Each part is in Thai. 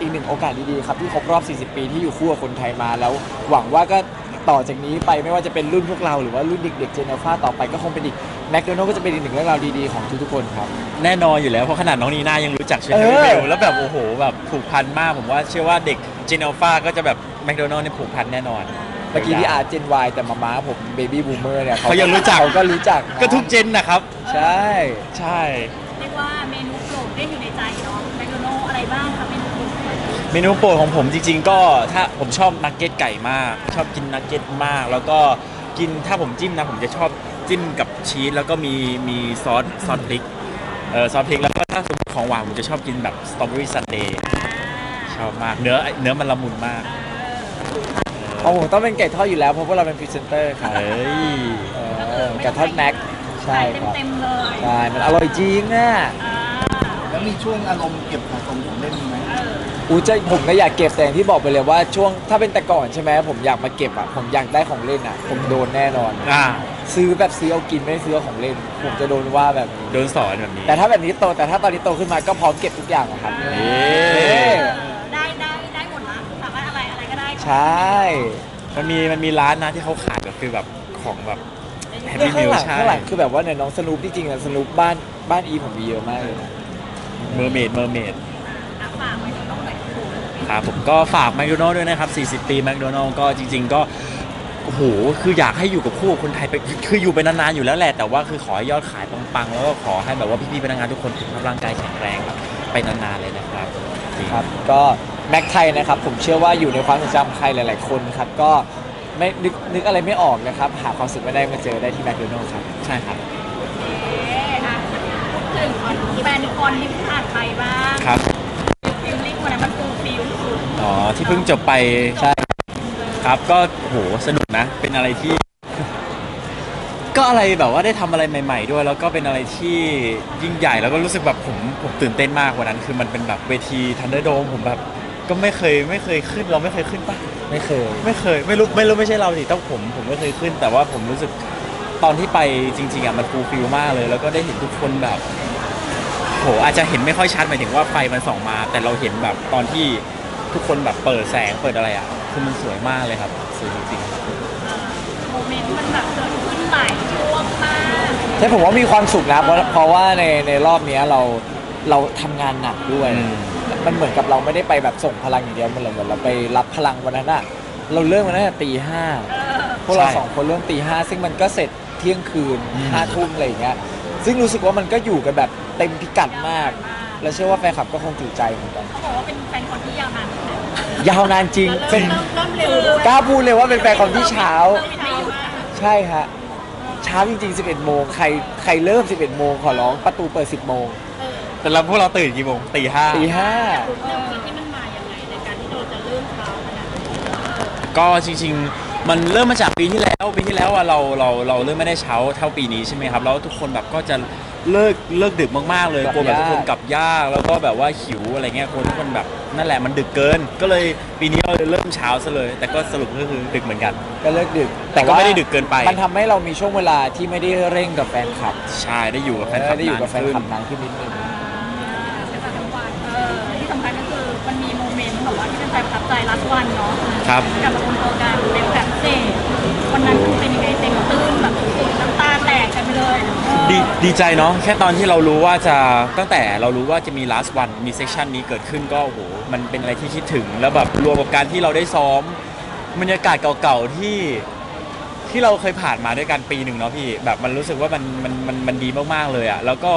อีกหนึ่งโอกาสดีๆครับที่ครบรอบ 40 ปีที่อยู่คู่กับคนไทยมาแล้ว หวังว่าก็ต่อจากนี้ไปไม่ว่าจะเป็นรุ่นพวกเราหรือว่ารุ่นเด็กๆเจเนลฟาต่อไปก็คงเป็นอีกแมคโดนัลก็จะเป็นอีกหนึ่งเรื่องราวดีๆของทุกๆคนครับ แน่นอนอยู่แล้วเพราะขนาดน้องนีน่ายังรู้จักเชนเอเดอเบลแล้วแบบโอ้โหแบบผูกพันมากผมว่าเชื่อว่าเด็กเจนอัลฟาก็จะแบบแมคโดนัลล์เนี่ยผูกพันแน่นอนเมื่อกี้ที่อาร์เจนวายแต่มาม้าผมเบบี้บูมเมอร์เนี่ยเขายังรู้จักเขาก็รู้จักนะก็ทุกเจนนะครับ ใช่ใช่เรียกว่าเมนู มนูโปรดของผมจริงๆ ก็ถ้าผมชอบนักเก็ตไก่มาก ชอบกินนักเก็ตมาก แล้วก็กินถ้าผมจิ้มนะผมจะชอบจิ้มกับชีสแล้วก็มีมีซอสซอสพริกเออซอสพริกแล้วก็ถ้าสมมติของหวานผมจะชอบกินแบบสตรอเบอรี่ซันเดย์ชอบมากเนื้อเนื้อมันละมุนมากของผมต้องเป็นไก่ทอดอยู่แล้วเพราะว่าเราเป็นพรีเซนเตอร์ครับเฮ้ยเออไก่ทอดแม็กใช่ใส่ครับเต็มๆเลย ใช่ มันอร่อยจริงอะอ่าแล้ว มีช่วงอารมณ์เก็บสะสมของเล่นไหมเอออูจะผมก็อยากเก็บแต่อย่างที่บอกไปเลยว่าช่วงถ้าเป็นแต่ก่อนใช่ไหมผมอยากมาเก็บอะผมอยากได้ของเล่นอะ ผมโดนแน่นอน อ่า ซื้อแบบซื้อเอากินไม่ได้ซื้อเอาของเล่น ผมจะโดนว่าแบบนี้โดนสอนแบบนี้แต่ถ้าแบบนี้โตแต่ถ้าตอนนี้โตขึ้นมาก็พร้อมเก็บทุกอย่างอะครับเอ๊เอะอได้ได้ได้หมดละสามารถอะไรอะไรก็ได้ใช่มันมีมันมีร้านนะที่เขาขายแบบคือแบบของแบบแฮปปี้เนี่ยข้างหลังใช่ข้างหลังคือแบบว่าเนี่ยน้องสนุปที่จริงอะสนุปบ้านบ้านอีผมมีเยอะมากเลยนะ เมอร์เมดเมอร์เมดอะฝากไว้ที่ต้องไหนอยถูกครับผมก็ฝากแมคโดนัลล์ด้วยนะครับ 40 ปีแมคโดนัลล์ก็จริง ๆ ก็โอ้โหคืออยากให้อยู่กับคู่กับคนไทยไปคืออยู่ไปนานๆอยู่แล้วแหละ แต่ว่าคือขอให้ยอดขายปังๆ แล้วก็ขอให้แบบว่าพี่ๆพนักงานทุกคนสุขภาพร่างกายแข็งแรงครับไปนานๆเลยนะครับจริงครับก็แม็กไทยนะครับผมเชื่อว่าอยู่ในความทรงจำใครหลาย ๆ คนครับก็ไม่นึกนึกอะไรไม่ออกนะครับ หาความสุขไม่ได้มาเจอได้ที่แมคโดนัลล์ครับ ใช่ครับ นคอนที่ผ่านไปบ้างครับฟิลลิ่งวันนั้นมันฟูลฟิลสุดอ๋อที่เพิ่งจบไปใช่ครับก็โหสนุกนะ เป็นอะไรที่ ก็อะไรแบบว่าได้ทำอะไรใหม่ ๆ ด้วย แล้วก็เป็นอะไรที่ยิ่งใหญ่แล้วก็รู้สึกแบบผมผมตื่นเต้นมากวันนั้น คือมันเป็นแบบเวทีทันเดอร์โดมผมแบบ ก็ไม่เคยไม่เคยขึ้นเราไม่เคยขึ้นปะ ไม่เคย ไม่เคยไม่รู้ไม่รู้ไม่ใช่เราสิต้องผมผมไม่เคยขึ้น แต่ว่าผมรู้สึกตอนที่ไปจริงๆอะมันฟูลฟิลมากเลย แล้วก็ได้เห็นทุกคนแบบโหอาจจะเห็นไม่ค่อยชัดหมายถึงว่าไฟมันส่องมา แต่เราเห็นแบบตอนที่ทุกคนแบบเปิดแสงเปิดอะไรอะคือมันสวยมากเลยครับสวยจริงๆโมเมนต์มันแบบเกิดขึ้นหลายช่วงมากใช่ผมว่ามีความสุขนะเพราะเพราะว่าในในรอบเนี้ยเราเราทำงานหนักด้วยอืมมันเหมือนกับเราไม่ได้ไปแบบส่งพลังอย่างเดียวมันเหมือนเราไปรับพลังวันนั้นอะเราเริ่มวันนั้นตีห้าเออพวกเราใช่สองคนเริ่มตีห้าซึ่งมันก็เสร็จเที่ยงคืนอืมห้าทุ่มอะไรอย่างเงี้ย ซึ่งรู้สึกว่ามันก็อยู่กันแบบเต็มพิกัดมาก และเชื่อว่าแฟนคลับก็คงจุใจเหมือนกัน เขาบอกว่าเป็นแฟนคอนที่ยาวนานที่สุดยาวนานจริงแล้วเป็นเริ่มเริ่มเร็วด้วยกล้าพูดเลยว่าเป็นแฟนคลับที่เช้าเริ่มไม่หยุดใช่ฮะเช้าจริงๆ 11 โมงใครใครเริ่ม 11 โมงขอร้องประตูเปิด 10 โมงเออแต่เราพวกเราตื่นกี่โมงตีห้าตีห้า เรื่องที่มันมาอย่างไงในการที่เราจะเริ่มเช้าขนาดนี้ก็จริงๆ มันเริ่มมาจากปีที่แล้วปีที่แล้วอะเราเราเราเริ่มไม่ได้เช้าเท่าปีนี้ใช่ไหมครับแล้วทุกคนแบบก็จะเลิกเลิกดึกมากๆเลยกลับกลัวแบบทุกคนยากกลับยากแล้วก็แบบว่าหิวอะไรเงี้ยคนทุกคนแบบนั่นแหละมันดึกเกิน ก็เลยปีนี้เราเลยเริ่มเช้าซะเลย แต่ก็สรุปก็คือดึกเหมือนกัน ก็เลิกดึกแต่ก็ไม่ได้ดึกเกินไป มันทำให้เรามีช่วงเวลาที่ไม่ได้เร่งกับแฟนคลับใช่ได้อยู่กับแฟนคลับได้อยู่กับแฟนขึ้คลับนานขึ้นนิดนึงใช้ทั้งวันเออที่สำคัญก็คือมันมีโมเมนต์แบบว่าที่เป็นแฟนประทับใจรัสวันเนาะครับกับรวมตัวกัน ดีใจเนาะแค่ตอนที่เรารู้ว่าจะตั้งแต่เรารู้ว่าจะมี last one มีเซ c ชันนี้เกิดขึ้นก็โอ้โหมันเป็นอะไรที่คิดถึง แล้วแบบรวมกับการที่เราได้ซ้อมบรรยากาศเก่าๆที่ที่เราเคยผ่านมาด้วยกันปีหนึ่งเนาะพี่แบบมันรู้สึกว่ามันมันมันมันดีมากๆเลยอะแล้วก็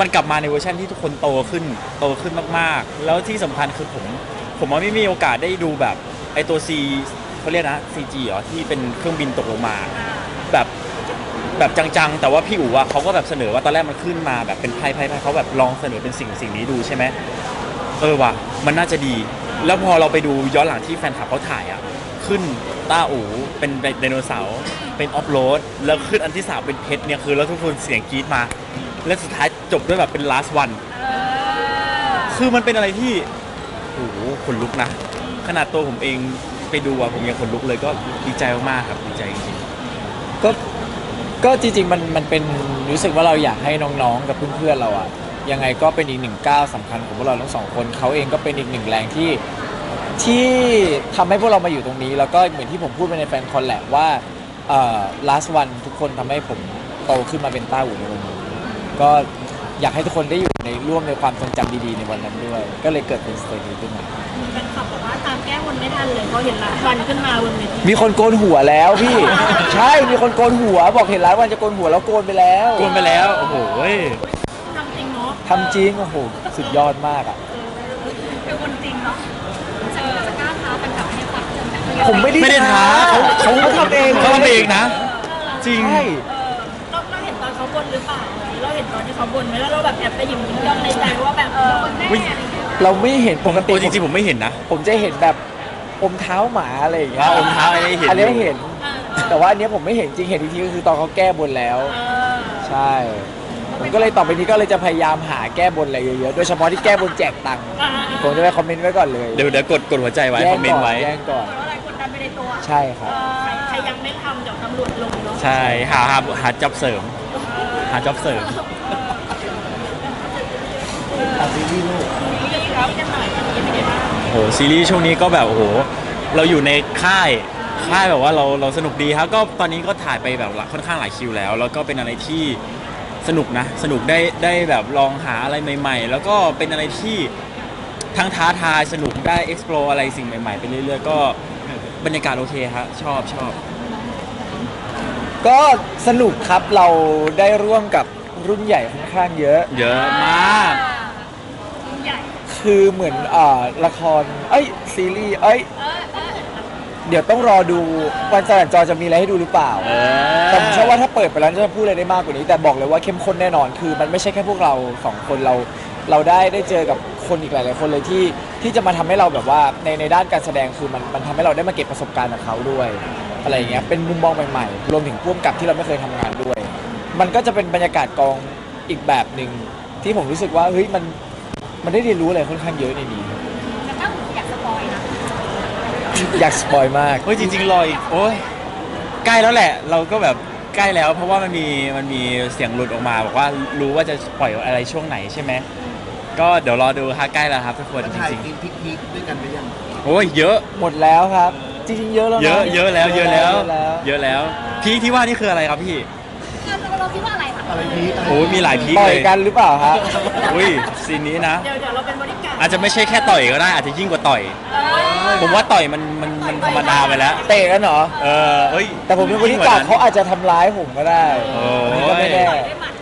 มันกลับมาในเวอร์ชันที่ทุกคนโตขึ้นโตขึ้นมากๆ แล้วที่สำคัญคือผม ผมว่าไม่มีโอกาสได้ดูแบบไอตัว C เขาเรียกนะ CG เหรอที่เป็นเครื่องบินตกลงมา แบบ แบบจังๆ แต่ว่าพี่อู๋อะเขาก็แบบเสนอว่าตอนแรกมันขึ้นมาแบบเป็นไพ่ไพ่ไพ่เขาแบบลองเสนอเป็นสิ่งสิ่งนี้ดูใช่ไหมเออว่ะมันน่าจะดี แล้วพอเราไปดูย้อนหลังที่แฟนคลับเขาถ่ายอะขึ้นต้าอู๋เป็นไดโนเสาร์เป็นออฟโรดแล้วขึ้นอันที่สามเป็นเพชรเนี่ยคือแล้วทุกคนเสียงกรี๊ดมา และสุดท้ายจบด้วยแบบเป็น last one คือมันเป็นอะไรที่โอ้โหขนลุกนะ ขนาดตัวผมเองไปดูอะผมยังขนลุกเลยก็ดีใจมากๆครับดีใจจริงก็ ก็จริงๆมันมันเป็นรู้สึกว่าเราอยากให้น้องๆ กับเพื่อนๆเราอะยังไงก็เป็นอีกหนึ่งก้าวสำคัญของพวกเราทั้งสองคนเขาเองก็เป็นอีกหนึ่งแรงที่ที่ทำให้พวกเรามาอยู่ตรงนี้ แล้วก็เหมือนที่ผมพูดไปในแฟนคอนแหละว่าเอ่อ last one ทุกคนทำให้ผมโตขึ้นมาเป็นต้าอู่ในวันนี้ก็อยากให้ทุกคนได้อยู่ในร่วมในความทรงจำดีๆในวันนั้นด้วย ก็เลยเกิดเป็นสเตอร์นี้ขึ้นมาแฟนคลับบอกว่า ตามแก้บนไม่ทันเลยเขาเห็นละวันขึ้นมาบนเวทีมีคนโกนหัวแล้วพี่ ใช่มีคนโกนหัวบอกเห็นร้านวันจะโกนหัวแล้วโกนไปแล้วกวนไปแล้ว โอ้โหเว้ยทำจริงเนาะทำจริงโอ้โหสุดยอดมากอะเป็นคนจริงเนาะจะจะกล้าท้าแฟนคลับให้ความจริงแบบผมไม่ได้ไม่ได้ท้าเขาเขาทำเองเขาทำเองนะ จริง ใช่เออเราเราเห็นตอนเขาบนหรือเปล่าเราเห็นตอนที่เขาบนไหมแล้วเราแบบแอบไปหยิบย่องในใจว่าแบบเออแน่อุ๊ยอะไรอย่างเงี้ย เราไม่เห็นปกติโอ้จริงๆผมไม่เห็นนะ ผมจะเห็นแบบอมเท้าหมาอะไรอย่างเงี้ยอ่าอมเท้าอันนี้เห็นอันนี้อยู่ เห็นเออเออแต่ว่าอันเนี้ยผมไม่เห็นจริงเห็นอีกทีก็คือตอนเขาแก้บนแล้วเออใช่ ผมก็เลยต่อไปนี้ก็เลยจะพยายามหาแก้บนอะไรเยอะๆ โดยเฉพาะที่แก้บนแจกตังค์อ่าผมจะไปคอมเมนต์ไว้ก่อนเลยเดี๋ยวเดี๋ยวกดกดหัวใจไว้แย่คอมเมนต์ไว้ แย่งก่อนเพราะอะไรกดดันไปในตัวใช่ครับเออใครใครยังไม่ทำเดี๋ยวตำรวจลงเนาะใช่หาหาหาจ็อบเสริม หาจ็อบเสริมอา ซีรีส์ลูกนี่กันครับกันหน่อยวันนี้เป็นไงบ้างโอ้โหซีรีส์ช่วงนี้ก็แบบโอ้โหเราอยู่ในค่ายค่ายแบบว่าเราเราสนุกดีครับก็ตอนนี้ก็ถ่ายไปแบบค่อนข้างหลายคิวแล้ว แล้วก็เป็นอะไรที่สนุกนะ สนุกได้ได้แบบลองหาอะไรใหม่ ๆ แล้วก็เป็นอะไรที่ทั้งท้าทายสนุกได้ explore อะไรสิ่งใหม่ๆไปเรื่อยๆ ก็บรรยากาศโอเคครับชอบชอบก็สนุกครับเราได้ร่วมกับรุ่นใหญ่ค่อนข้างเยอะ เยอะมากใหญ่ คือเหมือนอ่าละคร เอ้ยซีรีส์เอ้ยเออเออเดี๋ยวต้องรอดูวันจันทร์จอจะมีอะไรให้ดูหรือเปล่าเออแต่ผมเชื่อว่าถ้าเปิดไปแล้วจะพูดอะไรได้มากกว่านี้ แต่บอกเลยว่าเข้มข้นแน่นอนคือ มันไม่ใช่แค่พวกเราสองคนเรา เราได้ได้เจอกับคนอีกหลาย ๆ คนเลยที่ที่จะมาทำให้เราแบบว่าในในด้านการแสดงคือมันมันทำให้เราได้มาเก็บประสบการณ์กับเขาด้วยอะไรอย่างเงี้ยเป็นมุมมองใหม่ ๆ รวมถึงพ่วงกับที่เราไม่เคยทำงานด้วย มันก็จะเป็นบรรยากาศกองอีกแบบหนึ่งที่ผมรู้สึกว่าเฮ้ยมัน มันได้เรียนรู้อะไรค่อนข้างเยอะในนี้ แต่ถ้าผมอยากสปอยนะอยากสปอยมาก เฮ้ยจริงๆรออีกโอ้ยใกล้แล้วแหละ เราก็แบบใกล้แล้ว เพราะว่ามันมีมันมีเสียงหลุดออกมา บอกว่ารู้ว่าจะปล่อยอะไรช่วงไหนใช่ไหมก็เดี๋ยวรอดูค่ะใกล้แล้วครับทุกคนจะจถ่ายริงกินพิกนิกด้วยกันหรือยังๆโอ้ยเยอะ หมดแล้วครับ จริงๆเยอะแล้วนเยอะเยอะแล้วเยอะแล้ว เยอะแล้วเยอะแล้วพีคที่ว่านี่คืออะไรครับพี่ เราเราคิดว่าอะไรคะอะไรพีคอะไรโอ้ยมีหลายพีคต่อเลยยกันหรือเปล่าฮะอุ้ยซีนนี้นะ เดี๋ยวเดี๋ยวเราเป็นบริการอาจจะไม่ใช่แค่ต่อยก็ได้ อาจจะยิ่งกว่าต่อย ผมว่าต่อยมันมันมันธรรมดาไปแล้ว เตะกันเหรอ เออเอ้ยแต่ผมเป็นบริการเขาอาจจะทำร้ายผมก็ได้โอ้มันก็ไม่แน่ต่อยได้หมัด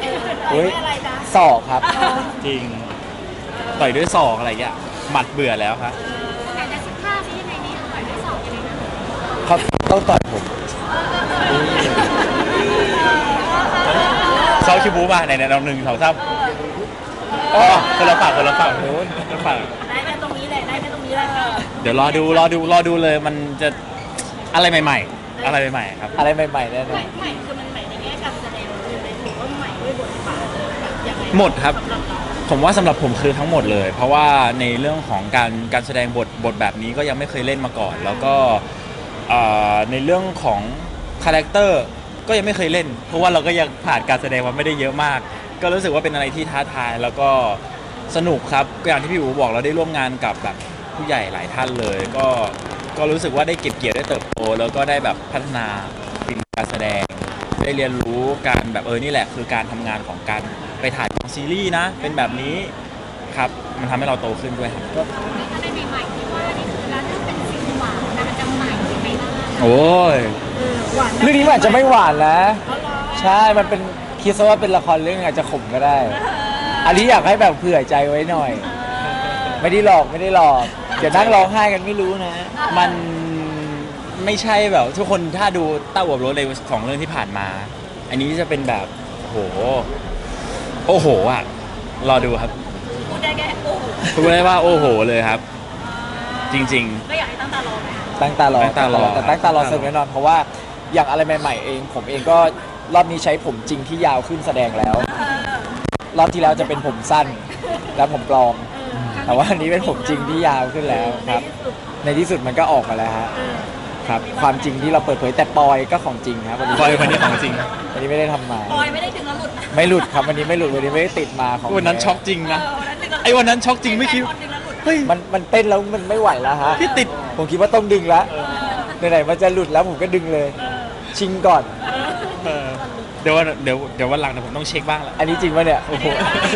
เออต่อยได้อะไรนะศอกครับ จริง ต่อยด้วยศอกอะไรอย่างเงี้ยหมัดเบื่อแล้วครับ แต่จะสิบห้าที่ยังไงนี่ต่อยด้วยสองยังไงนะเขาต้องต่อยผม เซาชิบูมาไหนไหนลองหนึ่งสองสามอ๋อคนละฝั่งคนละฝั่งคนละฝั่ง ได้แค่ตรงนี้เลยได้แค่ตรงนี้เลยเออเดี๋ยวรอดูรอดูรอดูเลยมันจะอะไรใหม่ ๆ อะไรใหม่ๆครับ อะไรใหม่ๆแน่นใหอม่น ใหม่คือมันใหม่ในแง่การแสดงหรือในถือว่าใหม่ด้วยบทบาทแบบยังไงหมดครับ สำหรับเราผมว่าสำหรับผมคือทั้งหมดเลย เพราะว่าในเรื่องของการการแสดงบทบทแบบนี้ก็ยังไม่เคยเล่นมาก่อน แล้วก็เอ่อในเรื่องของคาแรคเตอร์ ก็ยังไม่เคยเล่น เพราะว่าเราก็ยังผ่านการแสดงมาไม่ได้เยอะมาก ก็รู้สึกว่าเป็นอะไรที่ท้าทายแล้วก็สนุกครับก็อย่างที่พี่อูบอกเราได้ร่วมงานกับแบบผู้ใหญ่หลายท่านเลย ก็ก็รู้สึกว่าได้เก็บเกี่ยวได้เติบโต แล้วก็ได้แบบพัฒนาฝีมือการแสดง ได้เรียนรู้การแบบเออนี่แหละ คือการทำงานของการไปถ่ายของซีรีส์นะ เป็นแบบนี้ครับมันทำให้เราโตขึ้นด้วยครับถ้าได้ใหม่ๆที่ว่านี่คือการเรื่องเป็นสิ่งหวานนะจะใหม่ไหมล่ะโอ้ยเออ หวานเรื่องนี้มันอาจจะไม่หวานนะเขาล้อใช่ มันเป็นคิดซะว่าเป็นละครเรื่องอาจจะขมก็ได้ อันนี้อยากให้แบบเผื่อใจไว้หน่อย ไม่ได้หลอกไม่ได้หลอกเดี๋ยวนั่งร้องไห้กันไม่รู้นะ มันไม่ใช่แบบทุกคนถ้าดูเต้าอวบรถเลยสองเรื่องที่ผ่านมา อันนี้จะเป็นแบบโอ้โหโอ้โหอะรอดูครับพูดได้แค่โอ้โหพูดได้ว่าโอ้โหเลยครับ จริงก็อยากให้ตั้งตารอไหมคะตั้งตารอตั้งตารอ แต่ตั้งตารอสนุกแน่นอนเพราะว่า อย่างอะไรใหม่ๆเอง ผมเองก็รอบนี้ใช้ผมจริงที่ยาวขึ้นแสดงแล้ว รอบที่แล้วจะเป็นผมสั้น แล้วผมปลอม แต่ว่าอันนี้เป็นผมจริงที่ยาวขึ้นแล้วครับ ในที่สุดมันก็ออกมาแล้วฮะเออครับ ความจริงที่เราเปิดเผยแต่ปอยก็ของจริงครับวันนี้ปอยคนนี้ของจริงวันนี้ไม่ได้ทำมา ปอยไม่ได้ถึงแล้วหลุดนะไม่หลุดครับวันนี้ไม่หลุดวันนี้ไม่ได้ติดมาของวันนั้นช็อกจริงเอนะ อวันนั้นไอ้วันนั้นช็อกจริงไม่คิดคนหนึ่งแล้วหลุดเฮ้ย มันมันเต้นแล้วมันไม่ไหวแล้วฮะพี่ติด ผมคิดว่าต้องดึงแล้วไหนๆมันจะหลุดแล้วผมก็ดึงเลย ชิงก่อน เออเดี๋ยววันเดี๋ยวเดี๋ยววันหลังเดี๋ยวผมต้องเช็คบ้างแหละอันนี้จริงปะเนี่ย โอ้โห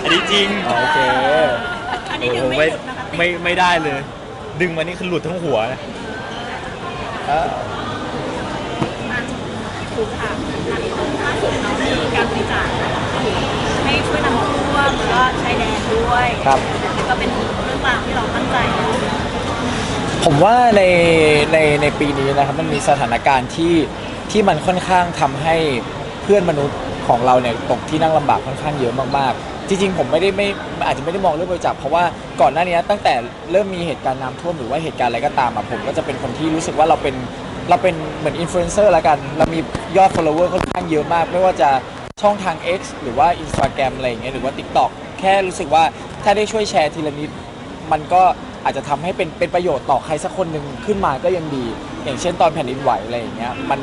อันนี้จริงอ๋อโอเค อันนี้โอ้ถึโหงไม่ไม่หลุดนะคะไม่ไม่ได้เลย ดึงมานี่คือหลุดทั้งหัวนะถูกค่ะอันนี้ต้องล่าสุดเนาะมีการบริจาคให้ช่วยนำท่วมแล้วก็ชายแดนด้วยครับก็เป็นเรื่องราวที่เราตั้งใจนะผมว่าในในในปีนี้นะครับมันมีสถานการณ์ที่ ที่มันค่อนข้างทำให้เพื่อนมนุษย์ของเราเนี่ยตกที่นั่งลำบากค่อนข้างเยอะมากๆ จริงๆ ผมไม่ได้ไม่อาจจะไม่ได้มองเรื่องบริจาคเพราะว่าก่อนหน้านี้ตั้งแต่เริ่มมีเหตุการณ์น้ำท่วมหรือว่าเหตุการณ์อะไรก็ตามอะผมก็จะเป็นคนที่รู้สึกว่าเราเป็นเราเป็นเหมือนอินฟลูเอนเซอร์ละกัน เรามียอด follower ค่อนข้างเยอะมาก ไม่ว่าจะช่องทาง X หรือว่า Instagram อะไรอย่างเงี้ยหรือว่า TikTok แค่รู้สึกว่าถ้าได้ช่วยแชร์ทีละนิด มันก็อาจจะทำให้เป็นเป็นประโยชน์ต่อใครสักคนหนึ่งขึ้นมาก็ยังดี อย่างเช่นตอนแผ่นดินไหวอะไรอย่างเงี้ยมัน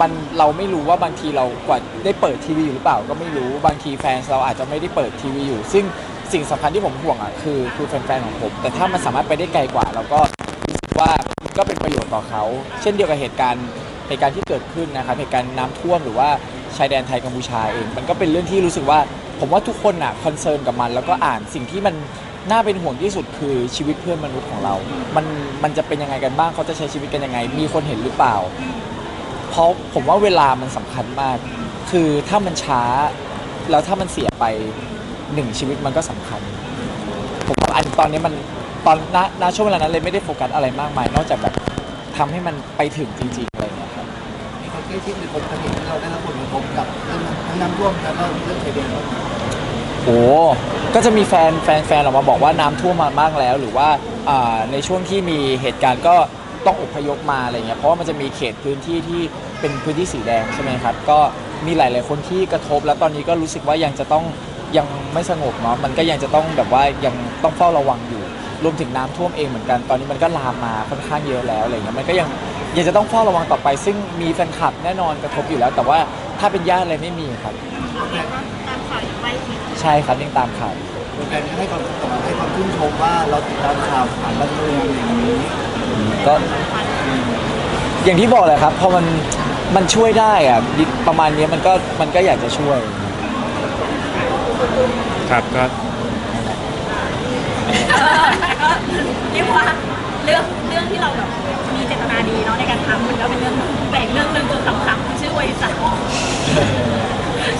มันเราไม่รู้ว่าบางทีเรากว่าได้เปิดทีวีอยู่หรือเปล่าก็ไม่รู้บางทีแฟนเราอาจจะไม่ได้เปิดทีวีอยู่ ซึ่งสิ่งสำคัญที่ผมห่วงอะคือคือแฟนๆของผม แต่ถ้ามันสามารถไปได้ไกลกว่า เราก็รู้สึกว่าก็เป็นประโยชน์ต่อเขา เช่นเดียวกับเหตุการณ์เหตุการณ์ที่เกิดขึ้นนะครับเหตุการณ์น้ำท่วมหรือว่าชายแดนไทยกัมพูชาเอง มันก็เป็นเรื่องที่รู้สึกว่า ผมว่าทุกคนอะคอนเซิร์นกับมัน แล้วก็อ่านสิ่งที่มันน่าเป็นห่วงที่สุดคือชีวิตเพื่อนมนุษย์ของเรา มันมันจะเป็นยังไงกันบ้างเขาจะใช้ชีวิตกันยังไง มีคนเห็นหรือเปล่า เพราะผมว่าเวลามันสำคัญมาก คือถ้ามันช้า แล้วถ้ามันเสียไปหนึ่งชีวิตมันก็สำคัญ ผมว่าอันตอนนี้มันตอนณณช่วงเวลานั้นเลยไม่ได้โฟกัสอะไรมากมาย นอกจากแบบทำให้มันไปถึงจริงๆอะไรอย่างเงี้ยครับ มีคนใกล้ชิดหรือคนสนิทที่เราได้รับผลกระทบกับเรื่องทั้งน้ำท่วมแล้วก็เรื่องชายแดนโอ้ก็จะมีแฟนแฟนแฟนออกมาบอกว่าน้ำท่วมมามากแล้ว หรือว่าอ่าในช่วงที่มีเหตุการณ์ก็ต้องอพยพมาอะไรเงี้ยเพราะว่ามันจะมีเขตพื้นที่ที่ เป็นพื้นที่สีแดงใช่ไหมครับ ก็มีหลาย ๆ คนที่กระทบ แล้วตอนนี้ก็รู้สึกว่ายังจะต้องยังไม่สงบเนาะมันก็ยังจะต้องแบบว่ายังต้องเฝ้าระวังอยู่ รวมถึงน้ำท่วมเองเหมือนกันตอนนี้มันก็ลามมาค่อนข้างเยอะแล้วอะไรเงี้ยมันก็ยังยังจะต้องเฝ้าระวังต่อไป ซึ่งมีแฟนคลับแน่นอนกระทบอยู่แล้ว แต่ว่าถ้าเป็นญาติอะไรไม่มีครับตามข่าวอย่างใกล้ชิดใช่ครับยังตามข่าว แฟนๆให้ความให้ความชื่นชมว่าเราติดตามข่าวผ่านบันเทิงอย่างนี้ก็ อย่างที่บอกเลยครับพอมัน มันช่วยได้อะประมาณนี้มันก็มันก็อยากจะช่วย ครับก็แต่ก็เรียกว่าเรื่องเรื่องที่เราแบบมีเจตนาดีเนาะในการทำมันก็เป็นเรื่องหนึ่งแต่อีกเรื่องหนึ่งคือคำคำชื่อบริษัท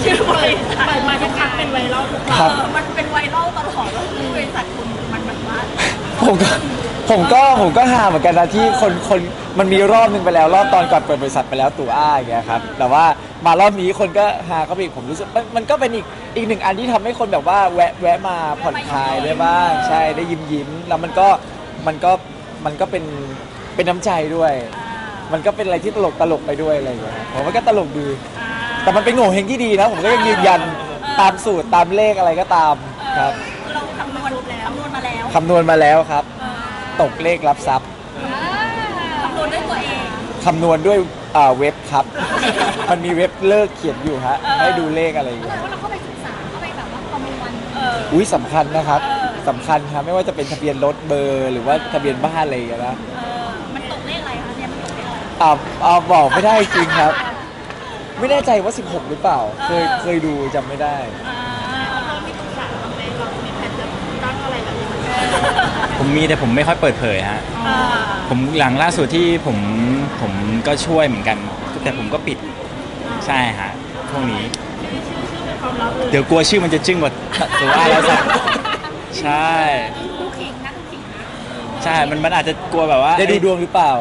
ชื่อบริษัทมาทุกครั้งเป็นไวรัลทุกครั้งครับเออมันเป็นไวรัลตลอดแล้วคือบริษัทคุณมันแบบว่าผมก็ ผมก็ผมก็หาเหมือนกันนะที่คนคนมันมีรอบหนึงไปแล้ว รอบตอนก่อนเปิดบริษัทไปแล้วตู่อ้าอย่างเงี้ยครับแต่ว่ามารอบนี้คนก็หาก็ไปอีกผมรู้สึกมันมันก็เป็นอีกอีกหนึ่งอันที่ทำให้คนแบบว่าแวะแวะมาผ่อนคลายได้บ้างใช่ได้ยิ้มยิ้มแล้วมันก็มันก็มันก็เป็นเป็นน้ำใจด้วย มันก็เป็นอะไรที่ตลกตลกไปด้วยอะไรอย่างเงี้ยผมว่าก็ตลกดีแต่มันเป็นโง่เฮงที่ดีนะผมก็ยังยืนยันตามสูตรตามเลขอะไรก็ตามครับคือเราคำนวณแล้วคำนวณมาแล้วคำนวณมาแล้วครับเออ ตกเลขรับทรัพย์คำนวณด้วยตัวเอง คำนวณด้วยอ่าเว็บครับ มันมีเว็บเลิกเขียนอยู่ฮะ ให้ดูเลขอะไรอย่างเงี้ยว่าเราเข้าไปศึกษาเข้าไปแบบว่าประมวลเออ อุ้ยสำคัญนะครับเออสำคัญครับไม่ว่าจะเป็นทะเบียนรถเบอร์ หรือว่าทะเบียนบ้านอะไรอย่างเงี้ยนะเออ มันตกเลขอะไรคะเนี่ยมันตกเลขอะไร อ่าอ่าบอกไม่ได้จริงครับ ไม่แน่ใจว่า 16 หรือเปล่า เคยเออ เคยดูจำไม่ได้ อ่าเรามีศึกษาบ้างไหมเรามีแผนจะตั้งอะไรแบบนี้ไหม ผมมีแต่ผมไม่ค่อยเปิดเผยฮะอ่าผมหลังล่าสุดที่ผมผมก็ช่วยเหมือนกัน แต่ผมก็ปิดใช่ฮะพวกนี้ความลับเลยเดี๋ยวกลัวชื่อมันจะจึ้งกว่าตัวว่าแล้วสักใช่ดูขิงนะดูขิงนะใช่ มันมันอาจจะกลัวแบบว่าได้ดูดวงหรือเปล่า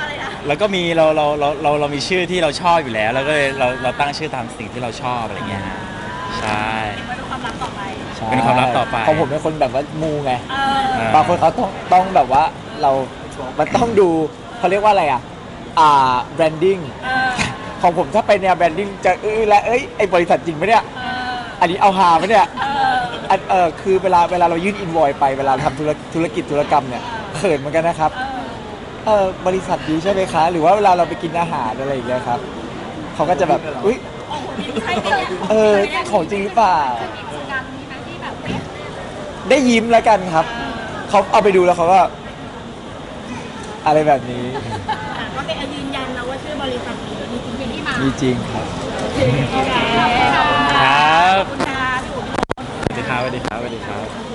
อะไรนะแล้วก็มีเราเราเราเราเรามีชื่อที่เราชอบอยู่แล้ว แล้วก็เลยเราเราตั้งชื่อตามสิ่งที่เราชอบอะไรเงี้ยฮะใช่เก็บไว้เป็นความลับต่อ ไปเป็นความลับต่อไปของผมเป็นคนแบบว่ามูไง เออบางคนเขาต้องต้องแบบว่าเรามันต้องดูเขาเรียกว่าอะไรอะ อ่าแบรนดิ้งเออ ของผมถ้าไปแนวแบรนดิ้งจะเอ้ยและเอ้ยไอบริษัทจริงไหมเนี่ย เออ อันนี้เอาหาไหมเนี่ย เออ อันเออคือเวลาเวลาเรายื่นอินวอยไปเวลาทำธุรธุรกิจธุรกรรมเนี่ยเขินเหมือนกันนะครับ เออ เออบริษัทดีใช่ไหมคะ หรือว่าเวลาเราไปกินอาหารอะไรอย่างเงี้ยครับเขาก็จะแบบ อุ้ยของคุณใช่ไหมเนี่ยเออของจริงหรือเปล่ามีกิจกรรมนี้ไหมที่แบบเอ๊ะ ได้ยิ้มแล้วกันครับ เขาเอาไปดูแล้วเขาก็อะไรแบบนี้อะก็เป็นยืนยันนะว่าชื่อบริษัทนี้มีจริงๆที่มามีจริงครับโอเคขอบคุณค่ะ ครับขอบคุณค่ะพี่อุ๋มสวัสดีครับสวัสดีครับสวัสดีครับ